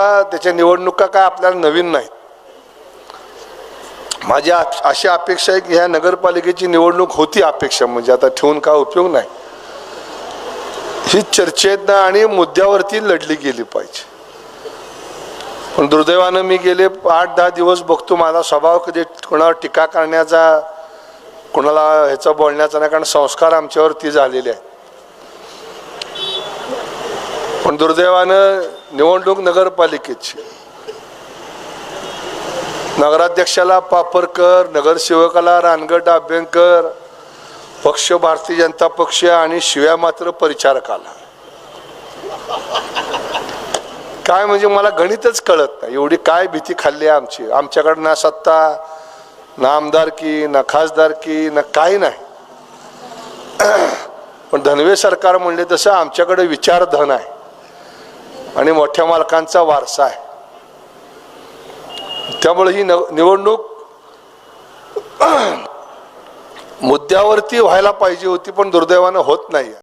निवडणुका त्याच्या निवडणुका काय आपल्याला नवीन नाहीत? माझी अशी अपेक्षा आहे की ह्या नगरपालिकेची निवडणूक होती अपेक्षा म्हणजे आता ठेवून काय उपयोग नाही? ही चर्चेतनं आणि मुद्द्यावरती लढली गेली पाहिजे. पण दुर्दैवानं मी गेले आठ दहा दिवस बघतो माझा स्वभाव कधी कोणावर टीका करण्याचा कोणाला ह्याचा बोलण्याचा नाही कारण संस्कार आमच्यावरती झालेले आहेत. पण दुर्दैवानं निवडणूक नगरपालिकेची. नगराध्यक्षाला पापरकर नगरसेवकाला रानगड अभ्यंकर पक्ष भारतीय जनता पक्ष आणि शिव्या मात्र परिचारकाला. काय म्हणजे मला गणितच कळत नाही. एवढी काय भीती खाल्ली आहे आमची. आमच्याकडे ना सत्ता ना आमदारकी ना खासदारकी ना काही नाही. पण धनवे सरकार म्हणले तसं आमच्याकडे विचारधन आहे. आणि मोठ्या मालकांचा वारसा आहे. त्यामुळे ही नव- निवडणूक मुद्द्यावरती व्हायला पाहिजे होती पण दुर्दैवानं होत नाही